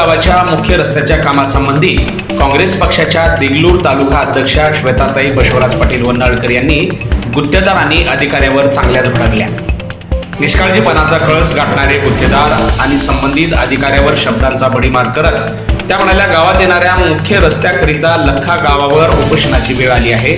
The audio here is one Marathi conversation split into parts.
गावाच्या मुख्य रस्त्याच्या कामासंबंधी काँग्रेस पक्षाच्या देगलूर तालुका अध्यक्षा श्वेताताई बसवराज पाटील वन्नाळकर यांनी गुत्तेदार आणि अधिकाऱ्यावर चांगल्याच भडकल्या. निष्काळजीपणाचा कळस गाठणारे गुत्तेदार आणि संबंधित अधिकाऱ्यावर शब्दांचा बडीमार करत त्या म्हणाल्या गावात येणाऱ्या मुख्य रस्त्याकरिता लखा गावावर उपोषणाची वेळ आली आहे.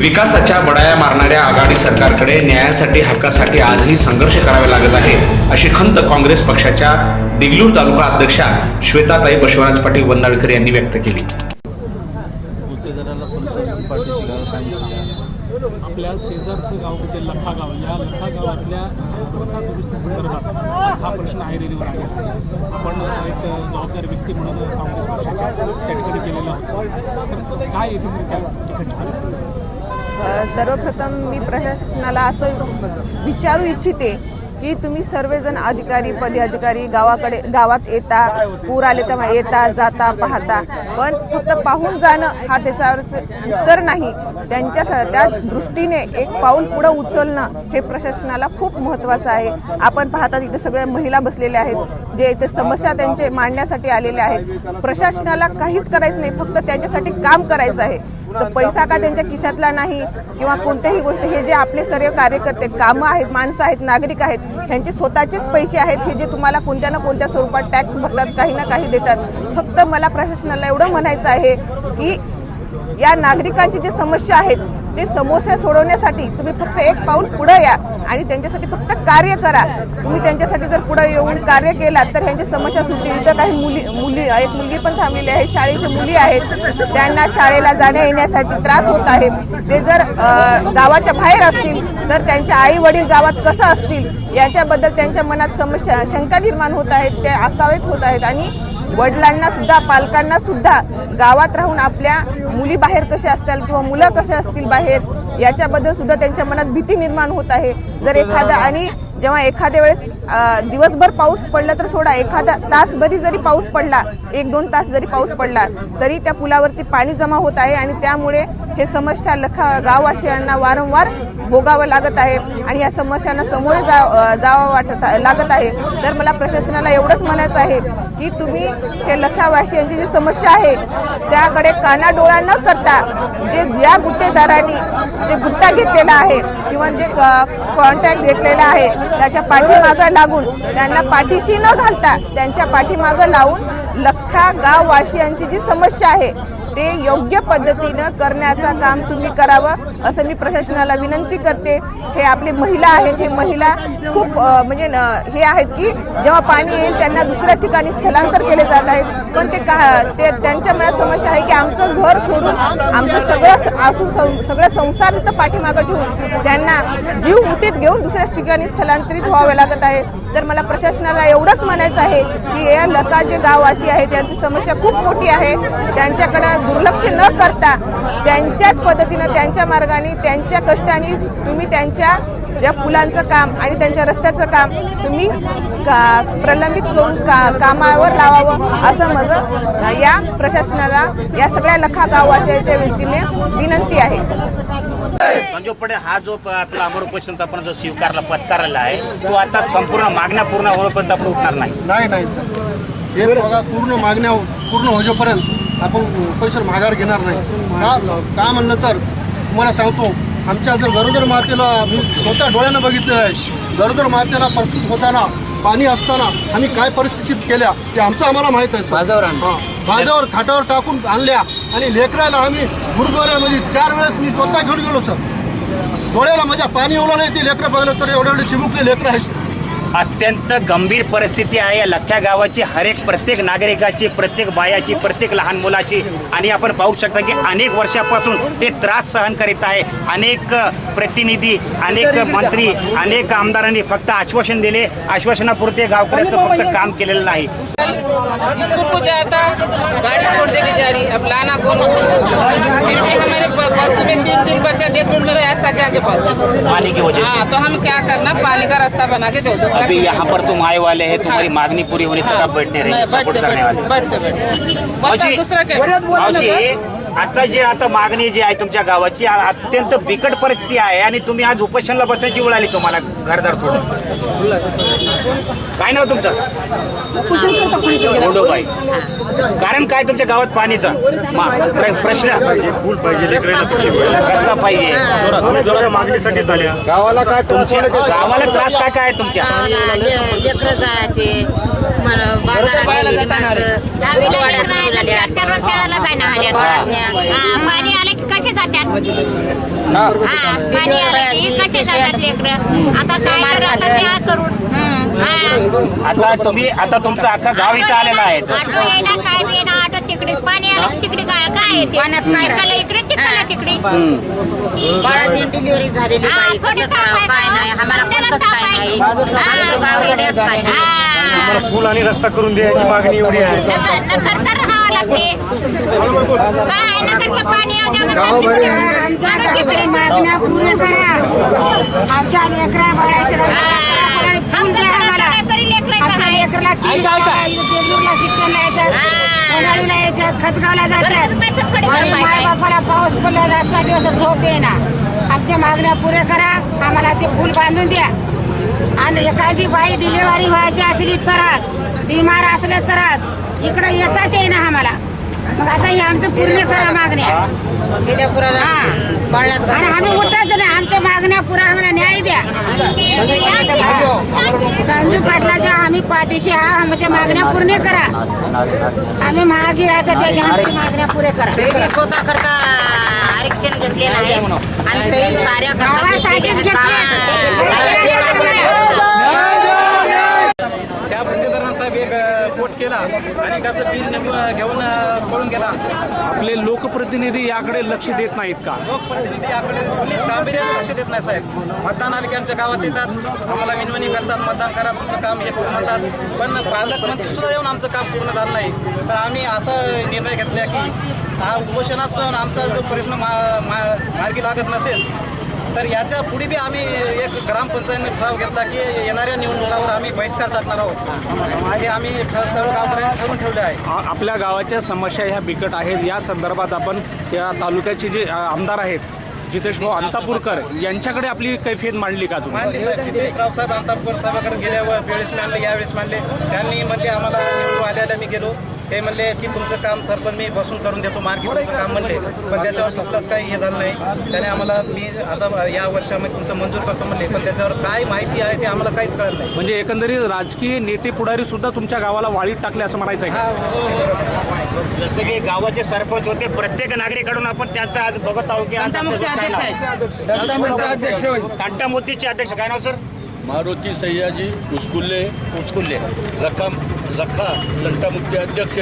विकासाच्या बडाया मारणाऱ्या आघाडी सरकारकडे न्यायासाठी हक्कासाठी आजही संघर्ष करावे लागत आहे अशी खंत काँग्रेस पक्षाच्या दिगलूर तालुका अध्यक्षा श्वेताताई बसवराज पाटील वंदाळकर यांनी व्यक्त केली. आपल्या शेजारचं गाव म्हणजे लखा गाव या लखा गावातल्या रस्ता दुरुस्ती संदर्भात हा प्रश्न ऐरेरीवर आहे. आपण एक जबाबदार व्यक्ती म्हणून काँग्रेस पक्षाच्या त्या ठिकाणी गेलेला होतो तर काय एकंदरीत सर्वप्रथम मी प्रशासनाला असं विचारू इच्छिते की तुम्ही सर्वजण अधिकारी पदाधिकारी गावाकडे गावात येता पूर आले तेव्हा येता जाता पाहता. पण फक्त पाहून जाणं हा त्याच्यावरच उत्तर नाही. त्यांच्या स- त्या दृष्टीने एक पाऊल पुढं उचलणं हे प्रशासनाला खूप महत्त्वाचं आहे. आपण पाहता इथे सगळ्या महिला बसलेल्या आहेत जे इथे समस्या त्यांचे मांडण्यासाठी आलेल्या आहेत. प्रशासनाला काहीच करायचं नाही फक्त त्यांच्यासाठी काम करायचं आहे. तर पैसा का त्यांच्या खिशातला नाही? किंवा कोणत्याही गोष्ट हे जे आपले सर्व कार्यकर्ते कामं आहेत माणसं आहेत नागरिक आहेत ह्यांचे स्वतःचेच पैसे आहेत हे जे तुम्हाला कोणत्या ना कोणत्या स्वरूपात टॅक्स भरतात काही ना काही देतात. फक्त मला प्रशासनाला एवढं म्हणायचं आहे की या नागरिकांची जी समस्या आहेत ते समस्या सोडवण्यासाठी तुम्ही फक्त एक पाऊल पुढे या आणि त्यांच्यासाठी फक्त कार्य करा. तुम्ही त्यांच्यासाठी जर पुढे येऊन कार्य केलात तर ह्यांची समस्या सुटतील इथं काही मुली मुली एक मुलगी पण थांबलेली आहे. शाळेच्या मुली आहेत. त्यांना शाळेला जाण्या येण्यासाठी त्रास होत आहे. ते जर गावाच्या बाहेर असतील तर त्यांच्या आई वडील गावात कसं असतील याच्याबद्दल त्यांच्या मनात समस्या शंका निर्माण होत आहेत ते अस्तावित होत आहेत. आणि वडिलांना सुद्धा पालकांना सुद्धा गावात राहून आपल्या मुली बाहेर कसे असतील किंवा मुलं कसे असतील बाहेर याच्याबद्दल सुद्धा त्यांच्या मनात भीती निर्माण होत आहे. जर एखादा आणि जेव्हा एखाद्या वेळेस दिवसभर पाऊस पडला तर सोडा एखादा तासभरी जरी पाऊस पडला एक दोन तास जरी पाऊस पडला तरी त्या पुलावरती पाणी जमा होत आहे आणि त्यामुळे हे समस्या लखा गाववासियांना वारंवार भोगावं लागत आहे आणि या समस्यांना समोर जा जावं वाटत लागत आहे. तर मला प्रशासनाला एवढंच म्हणायचं आहे की तुम्ही हे लखावासियांची जी समस्या आहे त्याकडे कानाडोळा न करता जे ज्या गुत्तेदारांनी जे गुत्ता घेतलेला आहे किंवा जे कॉन्ट्रॅक्ट घेतलेला आहे त्याच्या पाठीमागं लागून त्यांना पाठीशी न घालता त्यांच्या पाठीमागं लावून लखा गाववासियांची जी समस्या आहे ते योग्य पद्धतीनं करण्याचं काम तुम्ही करावं असं मी प्रशासनाला विनंती करते. हे आपली महिला आहेत हे महिला खूप म्हणजे न- हे आहेत की जेव्हा पाणी येईल त्यांना दुसऱ्या ठिकाणी स्थलांतर केले जात आहेत. पण ते का ते त्यांच्या मनात समस्या आहे की आमचं घर सोडून आमचं सगळं असून सं- सगळं संसार पाठीमागं ठेवून त्यांना जीव मुठीत घेऊन दुसऱ्या ठिकाणी स्थलांतरित व्हावे लागत आहे. तर मला प्रशासनाला एवढंच म्हणायचं आहे की या लता जे गाववासी आहेत त्यांची समस्या खूप मोठी आहे. त्यांच्याकडे दुर्लक्ष न करता त्यांच्याच पद्धतीनं त्यांच्या मार्गाने त्यांच्या कष्टाने तुम्ही त्यांच्या या पुलांचं काम आणि त्यांच्या रस्त्याचं काम तुम्ही का प्रलंबित करून का कामावर लावावं असं माझं या प्रशासनाला या सगळ्या लखा गाववासियांच्या व्यक्तीने विनंती आहे. संजोग पटेल हा जो आपला अमर उपोषणचा आपण जो स्वीकारला पत्कारला आहे तो आता संपूर्ण मागण्या पूर्ण होईपर्यंत आपण उठणार नाही. नाही नाही सर. हे बघा पूर्ण मागण्या पूर्ण होईपर्यंत आपण पैसे माघार घेणार नाही. का का म्हणलं तर तुम्हाला सांगतो आमच्या जर गरोदर मातेला मी स्वतः डोळ्यानं बघितलेलं आहे. गरोदर मातेला प्रस्तुत होताना पाणी असताना आम्ही काय परिस्थितीत केल्या ते आमचं आम्हाला माहीत आहे सर. माझ्यावर खाटावर टाकून आणल्या आणि लेकराला आम्ही गुरुद्वाऱ्यामध्ये चार वेळेस मी स्वतः घेऊन गेलो सर. डोळ्याला माझ्या पाणी ओला नाही ते लेकरं बघलं तर एवढे एवढे चिमुकले लेकरं आहेत. अत्यंत गंभीर परिस्थिती आहे. या लख्या गावाची हरेक प्रत्येक नागरिकाची प्रत्येक बायाची प्रत्येक लहान मुलाची आणि आपण पाहू शकता की अनेक वर्षापासून ते त्रास सहन करीत आहे. अनेक प्रतिनिधी अनेक मंत्री अनेक आमदारांनी फक्त आश्वासन दिले. आश्वासनापुरते गावकऱ्याचं फक्त काम केलेलं नाही. स्कूल को जाता गाड़ी छोड़ दे के जा रही अब लाना कौन परसों में तीन दिन बच्चा देख ढूंढ रहे ऐसा क्या के पास पानी की वजह हाँ से तो हम क्या करना पानी का रास्ता बना के दो अभी यहाँ पर तुम आए वाले हैं तुम्हारी मांगनी पूरी होने तक आप बैठने रहे बैठते करने वाले। बैठते दूसरा के मावशी आता जे आता मागणी जी आहे तुमच्या गावाची अत्यंत बिकट परिस्थिती आहे आणि तुम्ही आज उपोषणला बसायची वेळ आली तुम्हाला घरदार सोडून. काय नाव तुमचं? गोंडोबाई. कारण काय तुमच्या गावात पाणीचा? प्रश्न. रस्ता पाहिजे. मागणीसाठी झाल्या गावाला काय तुमच्या गावाला त्रास काय काय आहे तुमच्या? बाजारात गेली माणसं वाड्यात सुरू झाल्या. शाळेला जायना आल्या वाड्यातल्या. हा, पाणी आलं की कसे जातात? हा, पाणी आलं की कसे जातात लेकरं? आता काय ते हा करून हा. आता तुम्ही आता तुमचं अख्खा गाव इथं आलेलं आहे. ऑटो येईना काय बी येईना ऑटो तिकडे. पाणी आलं की तिकडे काय काय येते? पाण्यात काय तिकडे इकडे तिकडे तिकडे. बाळात डिलिव्हरी झालेली हा, बाई. थोडी कसं करावं थांबायचं. काय नाही. आम्हाला कोणतंच काय नाही. थांबायचं. आमचं गाव रड्यात काय नाही हा. पूल आणि रस्ता करून द्यायची मागणी एवढी आहे. आमच्या मागण्या पूर्ण करा. लेकरा आम्हाला. येतात कोणाळीला येतात खतगावला जातात आणि माय बापाला पाऊस पडला रातचा दिवस झोप येईना. आमच्या मागण्या पुऱ्या करा. आम्हाला ते फुल बांधून द्या. आणि एखादी बाई डिलिव्हरी व्हायची असली तरच बिमार असले तरच इकडे येताच येईना आम्हाला. मग आता हे आमचं पूर्ण करा मागण्या. हा. आणि आम्ही उठायचं नाही आमच्या मागण्या पुरा आम्हाला न्याय द्या. संजू पाटलाच्या आम्ही पाठीशी हा आमच्या मागण्या पूर्ण करा. आम्ही महागी राहतात त्याच्या मागण्या पुऱ्या करा. स्वतः करता आरक्षण घेतलेलं आहे आणि तरी साऱ्या त्या बंदीदारांना साहेब एक कोट केला आणि त्याचं बिल घेऊन पळून गेला. आपले लोकप्रतिनिधी याकडे लक्ष देत नाहीत का? लोकप्रतिनिधी याकडे कोणीच गांभीर्याने लक्ष देत नाही साहेब. मतदान आले की आमच्या गावात येतात आम्हाला विनवणी करतात मतदान करा तुमचं काम हे करू म्हणतात पण पालकमंत्री सुद्धा येऊन आमचं काम पूर्ण झालं नाही. तर आम्ही असा निर्णय घेतला की हा उपोषणातून आमचा जो प्रश्न मा मा- मार्गी लागत नसेल तर याच्यापुढे बी आम्ही एक ग्रामपंचायतीने ठराव घेतला की येणाऱ्या निवडणुकावर आम्ही बहिष्कार टाकणार आहोत. हे आम्ही सर्व गावकऱ्यांनी ठरवून ठेवले आहे. आपल्या गावाच्या समस्या ह्या बिकट आहेत. या संदर्भात आपण या तालुक्याचे जे आमदार आहेत जितेश भाऊ अंतापूरकर यांच्याकडे आपली कैफियत मांडली का तुम्ही? साहेब जितेश रावसाहेब अंतापूर साहेबाकडे गेल्या वेळेस मानले यावेळेस मानले त्यांनी म्हणले आम्हाला निवडून आल्याला मी गेलो. ते म्हणले की तुमचं काम सरपंच मी बसून करून देतो मार्गी तुमचं काम म्हणले. पण त्याच्यावर कुठलंच काही हे झालं नाही. त्याने आम्हाला मी आता या वर्षामध्ये तुमचं मंजूर करतो म्हणले पण त्याच्यावर काय माहिती आहे ते आम्हाला काहीच कळत नाही. म्हणजे एकंदरीत राजकीय नेते पुढारी सुद्धा तुमच्या गावाला वाळीत टाकले असं म्हणायचं आहे? हा हो. जसं की गावाचे सरपंच होते प्रत्येक नागरिकडून आपण त्यांचा आज बघत आहोत की आज तंटामुक्तीचे अध्यक्ष काय नाव सर? मारुती सह्याजी उसकुल्ले. उचकुल्ले रक्कम. लखा तंटामुक्ती अध्यक्ष.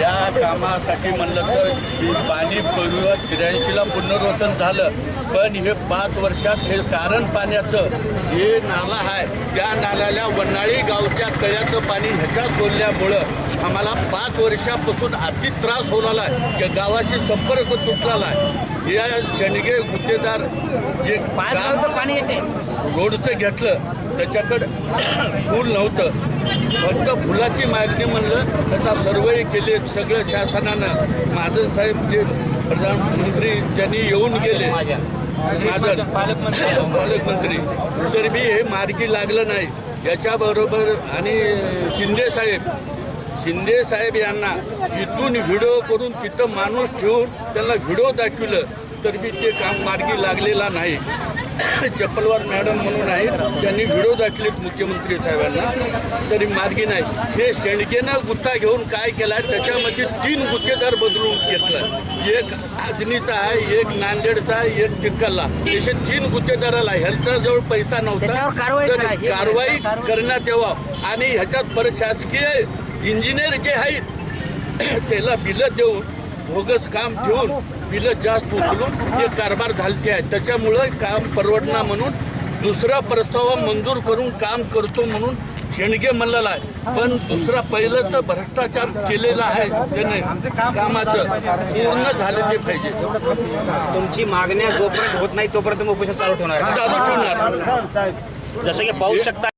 या कामासाठी म्हणलं तर पाणी पूर्व त्र्याऐंशीला पुनर्वसन झालं. पण हे पाच वर्षात हे कारण पाण्याचं जे नाला आहे त्या नाल्याला वन्हाळी गावच्या तळ्याचं पाणी ह्याच्या सोडल्यामुळं आम्हाला पाच वर्षापासून अति त्रास होणार आहे की गावाशी संपर्क तुटलेला आहे या शेंडगे गुत्तेदार जे पाणी येते रोडचं घेतलं त्याच्याकडं फूल नव्हतं. फक्त फुलाची मागणी म्हणलं त्याचा सर्वे केले सगळं शासनानं. माझं साहेब जे प्रधानमंत्री त्यांनी येऊन गेले माझं पालकमंत्री तर मी हे मार्गी लागलं नाही. याच्याबरोबर आणि शिंदे साहेब शिंदे साहेब यांना इथून व्हिडिओ करून तिथं माणूस ठेवून त्यांना व्हिडिओ दाखविलं तर मी ते काम मार्गी लागलेला नाही. चप्पलवार मॅडम म्हणून आहेत त्यांनी व्हिडिओ दाखवलेत मुख्यमंत्री साहेबांना. तरी मार्गी नाही. हे शेंडकेनं गुत्ता घेऊन काय केला त्याच्यामध्ये तीन गुत्तेदार बदलून घेतलं एक आजनीचा आहे एक नांदेडचा आहे एक तिरकलला असे तीन गुत्तेदाराला ह्याचा जवळ पैसा नव्हता. तर कारवाई करण्यात यावं. आणि ह्याच्यात परत शासकीय इंजिनियर जे आहेत त्याला बिलं देऊन बोगस काम ठेवून बिलं जास्त उचलून हे कारभार घालते आहे. त्याच्यामुळं काम परवडणार म्हणून दुसरा प्रस्ताव मंजूर करून काम करतो म्हणून शेणगे म्हणलेला आहे. पण दुसरा पहिलंच भ्रष्टाचार केलेला आहे त्याने. कामाचं. पूर्ण झालेले पाहिजे. तुमची मागण्या जोपर्यंत होत नाही तोपर्यंत उपोषण चालू ठेवणार. चालू ठेवणार. जसं की पाहू शकता